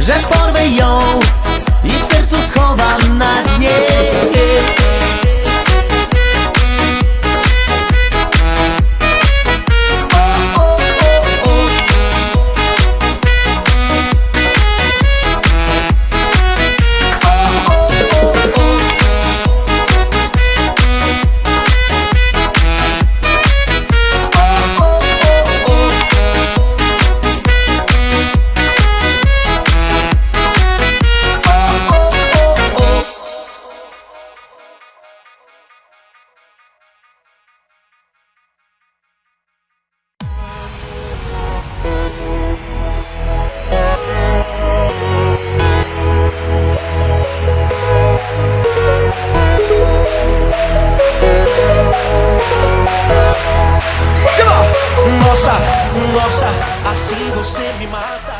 że porwę ją Nossa, assim você me mata.